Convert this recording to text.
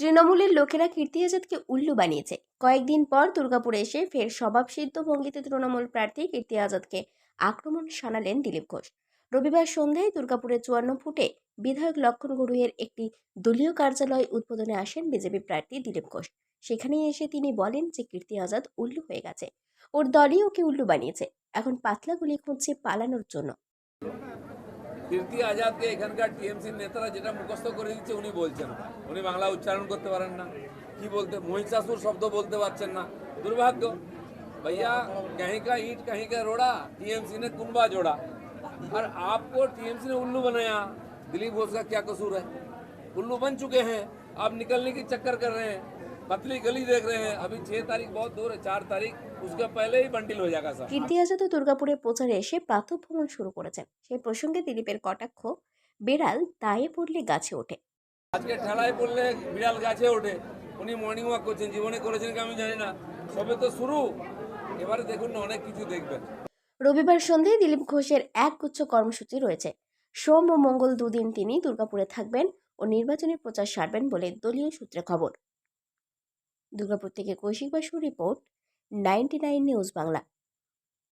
তৃণমূলের লোকেরা কীর্তি আজাদকে উল্লু বানিয়েছে। কয়েকদিন পর দুর্গাপুরে এসে ফের স্বভাবসিদ্ধ ভঙ্গিতে তৃণমূল প্রার্থী কীর্তি আজাদকে আক্রমণ শানালেন দিলীপ ঘোষ। রবিবার সন্ধ্যায় দুর্গাপুরে চুয়ান্ন ফুটে বিধায়ক লক্ষণ গড়ুইয়ের একটি দলীয় কার্যালয় উদ্বোধনে আসেন বিজেপি প্রার্থী দিলীপ ঘোষ। সেখানেই এসে তিনি বলেন যে কীর্তি আজাদ উল্লু হয়ে গেছে। ওর দলই ওকে উল্লু বানিয়েছে। এখন পাতলা গুলি খুঁজছে পালানোর জন্য। কীর্তি আজাদকে এখানকার টিএমসির নেতারা যেটা মুখস্থ করে দিচ্ছে উনি বলছেন উনি বাংলা উচ্চারণ করতে পারেন না কি বলতে মহিষাসুর শব্দ বলতে পারছেন না दुर्भाग्य भैया कहीं का ईंट कहीं का रोड़ा टीएमसी ने कुंबा जोड़ा और आपको टीएमसी ने उल्लू बनाया दिलीप घोष का क्या कसूर है उल्लू बन चुके हैं आप निकलने की चक्कर कर रहे हैं पतली गली देख रहे हैं अभी छह तारीख बहुत दूर है चार तारीख उसके पहले ही बंटिल हो जाएगा सर কীর্তি আজাদও দুর্গাপুরে প্রচারে এসে প্রাতঃভ্রমণ শুরু করেছেন সেই প্রসঙ্গে দিলীপের কটাক্ষ বেড়াল দায়ে পড়লে গাছে ওঠে আজকে ঠেলায় পড়লে বিড়াল গাছে ওঠে উনি মর্নিং ওয়াক করছেন জীবনে করেছেন কি আমি জানি না সবে তো শুরু এবারে দেখুন না অনেক কিছু দেখবেন রবিবার সন্ধ্যায় দিলীপ ঘোষের একগুচ্ছ কর্মসূচি রয়েছে সোম ও মঙ্গল দুদিন তিনি দুর্গাপুরে থাকবেন ও নির্বাচনী প্রচার সারবেন বলে দলীয় সূত্রে খবর দুর্গাপুর থেকে Kaushik Basu report ninety news Bangla.